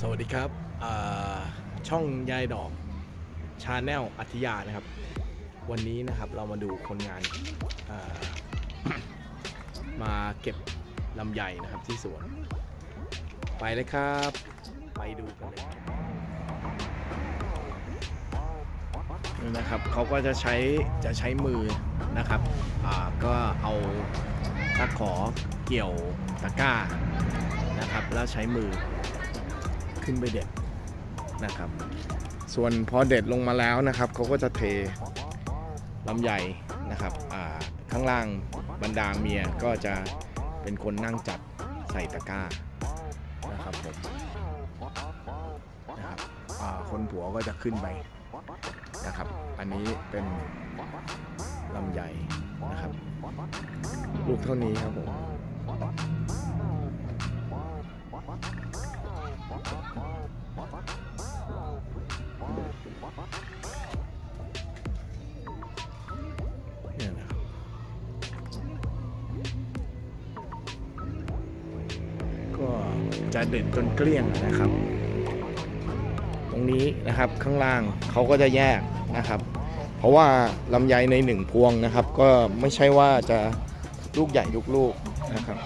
สวัสดีครับช่องยายดอกชาแนลอัธยานะครับ วันนี้นะครับเรามาดูคนงานามาเก็บลำไยนะครับที่สวน ไปเลยครับ ไปดูกันเลยนี่นะครับเขาก็จะใช้จะใช้มือนะครับก็เอาตะขอเกี่ยวตะกร้านะครับแล้วใช้มือ ขึ้นไปเด็ดนะครับ ส่วนพอเด็ดลงมาแล้วนะครับเขาก็จะเทลำใหญ่นะครับข้างล่างบรรดาเมียก็จะเป็นคนนั่งจัดใส่ตะกร้านะครับผมนะครับคนผัวก็จะขึ้นไปนะครับ อันนี้เป็นลำใหญ่นะครับ ลูกเท่านี้ครับผม เนี่ยนะครับก็จะเด็ดจนเกลี้ยงนะครับ ตรงนี้นะครับข้างล่างเขาก็จะแยกนะครับ เพราะว่าลำไยในหนึ่งพวงนะครับ ก็ไม่ใช่ว่าจะลูกใหญ่ทุกลูกนะครับ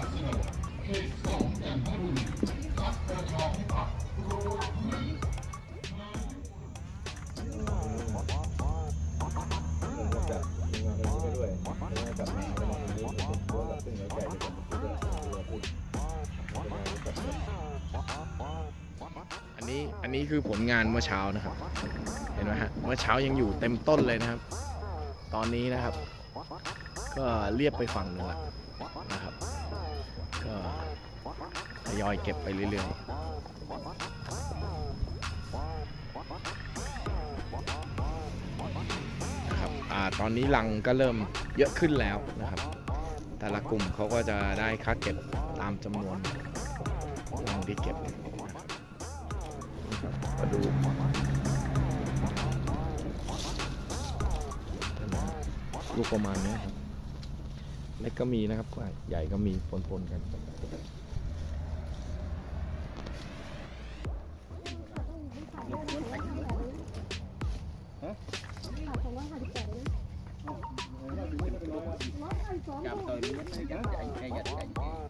นี้อันนี้คือผลงานเมื่อเช้านะครับ เห็นไหมฮะเมื่อเช้ายังอยู่เต็มต้นเลยนะครับ ตอนนี้นะครับ ก็เรียบไปฝั่งหนึ่งละนะครับก็ทยอยเก็บไปเรื่อยๆนะครับอ่าตอนนี้ลังก็เริ่มเยอะขึ้นแล้วนะครับ แต่ละกลุ่มเขาก็จะได้ค่าเก็บตามจำนวนลังที่เก็บ มาดูลูกประมาณนี้ครับเล็กก็มีนะครับใหญ่ก็มีปนๆกัน Chạm tới luôn, chạy chạy chạy chạy chạy.